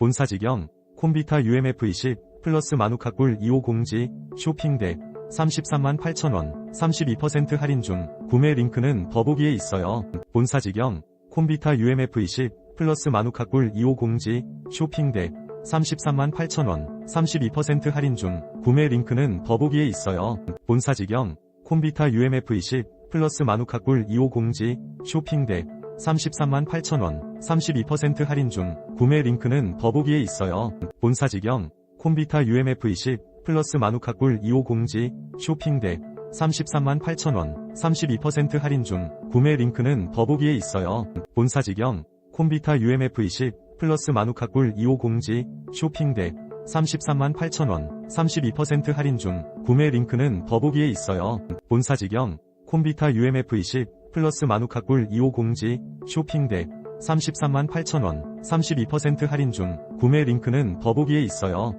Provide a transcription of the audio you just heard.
본사지경, 콤비타 UMF20 플러스 마누카꿀 250지 쇼핑덱 33만 8천원 32% 할인 중 구매 링크는 더보기에 있어요. 본사지경, 콤비타 UMF20 플러스 마누카꿀 250지 쇼핑덱 33만 8천원 32% 할인 중 구매 링크는 더보기에 있어요. 본사지경, 콤비타 UMF20 플러스 마누카꿀 250지 쇼핑덱 33만 8천원 32% 할인 중 구매 링크는 더보기에 있어요. 본사지경, 콤비타 UMF20 플러스 마누카꿀 250지 쇼핑덱 33만 8천원 32% 할인 중 구매 링크는 더보기에 있어요. 본사지경, 콤비타 UMF20 플러스 마누카꿀 250지 쇼핑덱 33만 8천원 32% 할인 중 구매 링크는 더보기에 있어요. 본사지경, 콤비타 UMF20 플러스 마누카 꿀 250지 쇼핑덱 33만 8천원 32% 할인 중 구매 링크는 더보기에 있어요.